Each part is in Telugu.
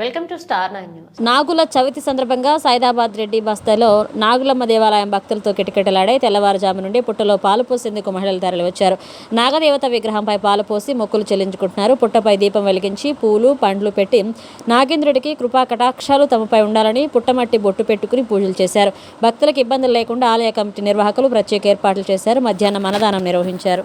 Welcome to Star Nine News. Nagula Chavithi సందర్భంగా సైదాబాద్ రెడ్డి బస్తాలో నాగులమ్మ దేవాలయం భక్తులతో కిటకిటలాడే తెల్లవారుజాము నుండి పుట్టలో పాలు పోసేందుకు మహిళలు తరలివచ్చారు. నాగదేవత విగ్రహంపై పాలు పోసి మొక్కులు చెల్లించుకుంటున్నారు. పుట్టపై దీపం వెలిగించి పూలు పండ్లు పెట్టి నాగేంద్రుడికి కృపా కటాక్షాలు తమపై ఉండాలని పుట్టమట్టి బొట్టు పెట్టుకుని పూజలు చేశారు. భక్తులకు ఇబ్బందులు లేకుండా ఆలయ కమిటీ నిర్వాహకులు ప్రత్యేక ఏర్పాట్లు చేశారు. మధ్యాహ్నం అన్నదానం నిర్వహించారు.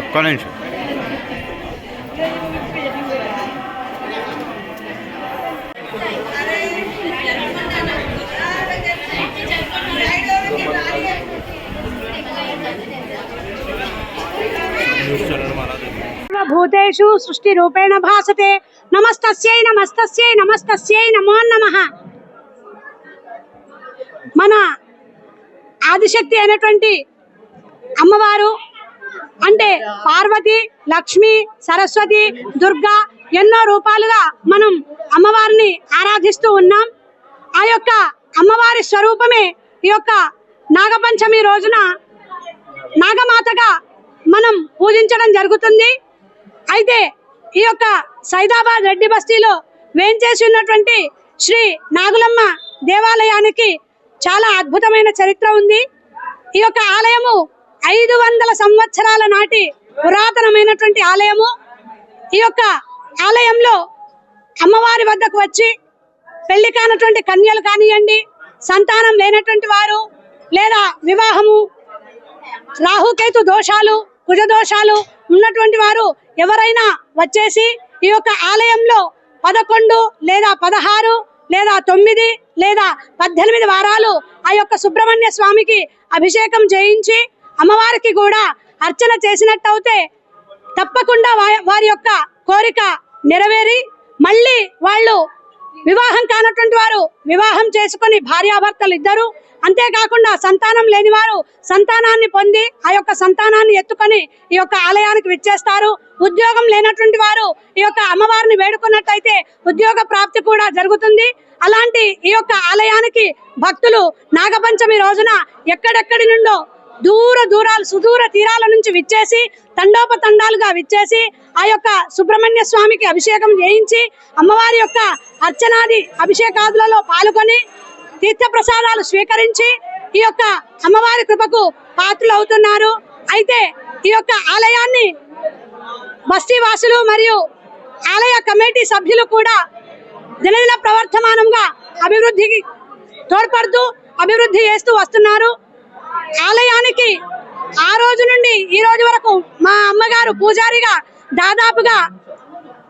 ఒక్క నిమిషం. భూతేషు సృష్టి రూపేణ భాసతే. నమస్తస్యై నమస్తస్యై నమస్తస్యై నమో నమ. మన ఆదిశక్తి అయినటువంటి అమ్మవారు పార్వతి లక్ష్మి సరస్వతి దుర్గా ఎన్నో రూపాలుగా మనం అమ్మవారిని ఆరాధిస్తూ ఉన్నాం. ఆ యొక్క అమ్మవారి స్వరూపమే ఈ యొక్క నాగపంచమి రోజున నాగమాతగా మనం పూజించడం జరుగుతుంది. అయితే ఈ యొక్క సైదాబాద్ రెడ్డి బస్తీలో వేంచేసి ఉన్నటువంటి శ్రీ నాగులమ్మ దేవాలయానికి చాలా అద్భుతమైన చరిత్ర ఉంది. ఈ యొక్క ఆలయము ఐదు వందల సంవత్సరాల నాటి పురాతనమైనటువంటి ఆలయము. ఈ యొక్క ఆలయంలో అమ్మవారి వద్దకు వచ్చి పెళ్ళి కానటువంటి కన్యలు కానివ్వండి సంతానం లేనటువంటి వారు లేదా వివాహము రాహుకేతు దోషాలు కుజ దోషాలు ఉన్నటువంటి వారు ఎవరైనా వచ్చేసి ఈ యొక్క ఆలయంలో పదకొండు లేదా పదహారు లేదా తొమ్మిది లేదా పద్దెనిమిది వారాలు ఆ యొక్క సుబ్రహ్మణ్య స్వామికి అభిషేకం చేయించి అమ్మవారికి కూడా అర్చన చేసినట్టయితే తప్పకుండా వారి యొక్క కోరిక నెరవేరి మళ్ళీ వాళ్ళు వివాహం కానటువంటి వారు వివాహం చేసుకొని భార్యాభర్తలు ఇద్దరు. అంతేకాకుండా సంతానం లేని వారు సంతానాన్ని పొంది ఆ యొక్క సంతానాన్ని ఎత్తుకొని ఈ యొక్క ఆలయానికి విచ్చేస్తారు. ఉద్యోగం లేనటువంటి వారు ఈ యొక్క అమ్మవారిని వేడుకున్నట్టయితే ఉద్యోగ ప్రాప్తి కూడా జరుగుతుంది. అలాంటి ఈ యొక్క ఆలయానికి భక్తులు నాగపంచమి రోజున ఎక్కడెక్కడి నుండో దూర దూరాలు సుదూర తీరాల నుంచి విచ్చేసి తండోపతండాలుగా విచ్చేసి ఆ యొక్క సుబ్రహ్మణ్య స్వామికి అభిషేకం చేయించి అమ్మవారి యొక్క అర్చనాది అభిషేకాదులలో పాల్గొని తీర్థ ప్రసాదాలు స్వీకరించి ఈ యొక్క అమ్మవారి కృపకు పాత్రలు అవుతున్నారు అయితే ఈ యొక్క ఆలయాన్ని బస్తీ వాసులు మరియు ఆలయ కమిటీ సభ్యులు కూడా దినదిన ప్రవర్తమానంగా అభివృద్ధికి తోడ్పడుతూ అభివృద్ధి చేస్తూ వస్తున్నారు. ఆలయానికి ఆ రోజు నుండి ఈ రోజు వరకు మా అమ్మగారు పూజారిగా దాదాపుగా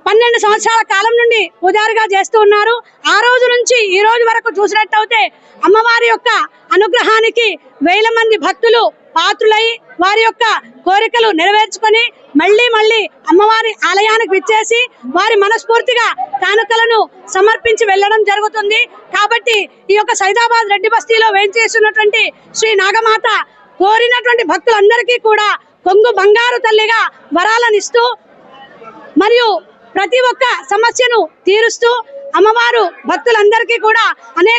పన్నెండు సంవత్సరాల కాలం నుండి పూజారిగా చేస్తూ ఉన్నారు. ఆ రోజు నుంచి ఈ రోజు వరకు చూసినట్టయితే అమ్మవారి యొక్క అనుగ్రహానికి వేల మంది భక్తులు పాత్రులై వారి యొక్క కోరికలు నెరవేర్చుకొని మళ్ళీ మళ్ళీ అమ్మవారి ఆలయానికి విచ్చేసి వారి మనస్ఫూర్తిగా కానుకలను సమర్పించి వెళ్ళడం జరుగుతుంది. కాబట్టి ఈ యొక్క సైదాబాద్ రెడ్డి బస్తీలో వేయించేసినటువంటి శ్రీ నాగమాత కోరినటువంటి భక్తులందరికీ కూడా కొంగు బంగారు తల్లిగా వరాలనిస్తూ మరియు ప్రతి ఒక్క సమస్యను తీరుస్తూ అమ్మవారు భక్తులందరికీ కూడా అనేక